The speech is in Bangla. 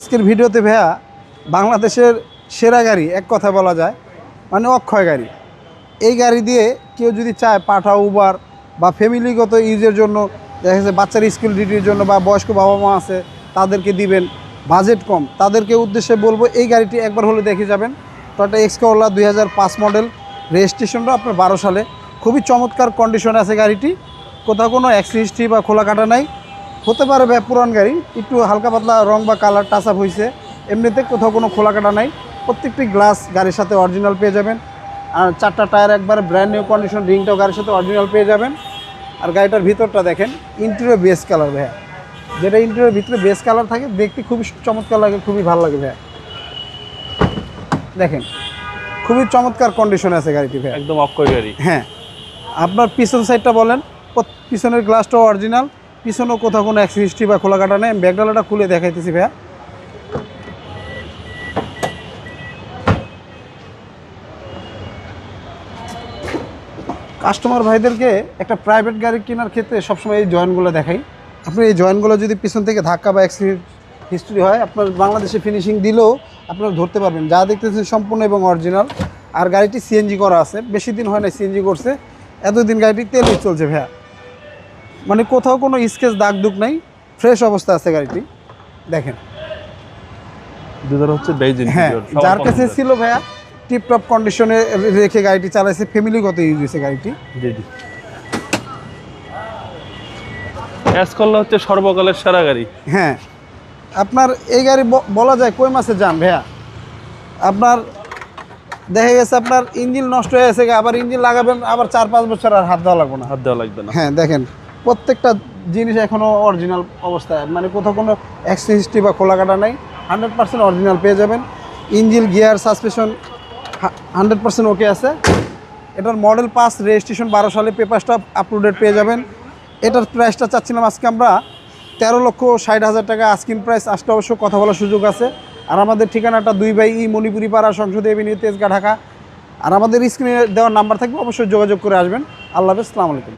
আজকের ভিডিওতে ভাইয়া বাংলাদেশের সেরা গাড়ি, এক কথা বলা যায় মানে অক্ষয় গাড়ি। এই গাড়ি দিয়ে কেউ যদি চায় পাঠা উবার বা ফ্যামিলিগত ইউজের জন্য, দেখা যাচ্ছে বাচ্চার স্কুল ডিউটির জন্য বা বয়স্ক বাবা মা আছে, তাদেরকে দিবেন বাজেট কম। তাদেরকে উদ্দেশ্যে বলব, এই গাড়িটি একবার হলে দেখে যাবেন। টয়টা এক্সকোলা দুই হাজার পাঁচ মডেল রেজিস্ট্রেশনটা আপনার বারো সালে। খুবই চমৎকার কন্ডিশনে আছে গাড়িটি। কোথাও কোনো অ্যাক্সিডেন্টটি বা খোলা কাটা নাই। হতে পারে পুরান গাড়ি একটু হালকা পাতলা রং বা কালার টাচ আপ হয়েছে এমনিতে কোথাও কোনো খোলা কাটা নাই। প্রত্যেকটি গ্লাস গাড়ির সাথে অরিজিনাল পেয়ে যাবেন। আর চারটা টায়ার একবারে ব্র্যান্ড নিউ কন্ডিশন রিংটাও গাড়ির সাথে অরিজিনাল পেয়ে যাবেন। আর গাড়িটার ভিতরটা দেখেন ইন্টেরিয়র বেস কালার ভাইয়া যেটা ইন্টেরিয়র ভিতরে বেস কালার থাকে দেখতে খুবই চমৎকার লাগে খুবই ভালো লাগে ভাইয়া দেখেন খুবই চমৎকার কন্ডিশনে আছে গাড়িটি ভাইয়া একদম অক্ষয় গাড়ি। হ্যাঁ আপনার পিছন সাইডটা বলেন পিছনের গ্লাসটাও অরিজিনাল পিছনেও কোথাও কোনো অ্যাক্সিডেন্টটি বা খোলা কাটা নেই ব্যাগডালাটা খুলে দেখাইতেছি ভাইয়া। কাস্টমার ভাইদেরকে একটা প্রাইভেট গাড়ি কেনার ক্ষেত্রে সবসময় এই জয়েন্টগুলো দেখাই। আপনি এই জয়েন্টগুলো যদি পিছন থেকে ধাক্কা বা অ্যাক্সিডেন্ট হিস্ট্রি হয়, আপনার বাংলাদেশে ফিনিশিং দিলেও আপনারা ধরতে পারবেন। যা দেখতেছেন সম্পূর্ণ এবং অরিজিনাল আর গাড়িটি সিএনজি করা আছে। বেশি দিন হয় না সিএনজি করছে। এতদিন গাড়িটি তেলই চলছে ভাইয়া। মানে কোথাও কোনো স্কেচ দাগ দুগ নাই ফ্রেশ অবস্থা আছে গাড়িটি। দেখেন। হচ্ছে হ্যাঁ যার কাছে ছিল ভাইয়া টিপটপ কন্ডিশনে রেখে গাড়িটি চালাইছে ফ্যামিলিগত ইউজ হয়েছে গাড়িটি। জি জি। এসকল্লা হচ্ছে সর্বকালের সেরা গাড়ি। হ্যাঁ আপনার এই গাড়ি বলা যায় কই মাসে যান ভাইয়া? আপনার দেখা গেছে আপনার ইঞ্জিন নষ্ট হয়ে গেছে আবার ইঞ্জিন লাগাবেন আবার চার পাঁচ বছর আর হাত দেওয়া লাগবে না। হাত দেওয়া লাগবে না। হ্যাঁ দেখেন। প্রত্যেকটা জিনিস এখনও অরিজিনাল অবস্থায়। মানে কোথাও কোনো হিস্ট্রি বা খোলা কাটা নাই। হান্ড্রেড পার্সেন্ট অরিজিনাল পেয়ে যাবেন। Engine gear suspension hundred percent okay আছে। এটার মডেল পাস রেজিস্ট্রেশন বারো সালে পেপারসটা আপলোডেড পেয়ে যাবেন। এটার প্রাইসটা চাচ্ছিলাম আজকে আমরা তেরো লক্ষ ষাট হাজার টাকা। আস্কিন প্রাইস আসলে অবশ্য কথা বলার সুযোগ আছে। আর আমাদের ঠিকানাটা দুই বাই ই মণিপুরি পাড়া সংসদে এভিনিউ তেজগা, ঢাকা। আর আমাদের স্ক্রিনে দেওয়ার নাম্বার থাকবে, অবশ্যই যোগাযোগ করে আসবেন। আল্লাহ হাফেজ আলাইকুম।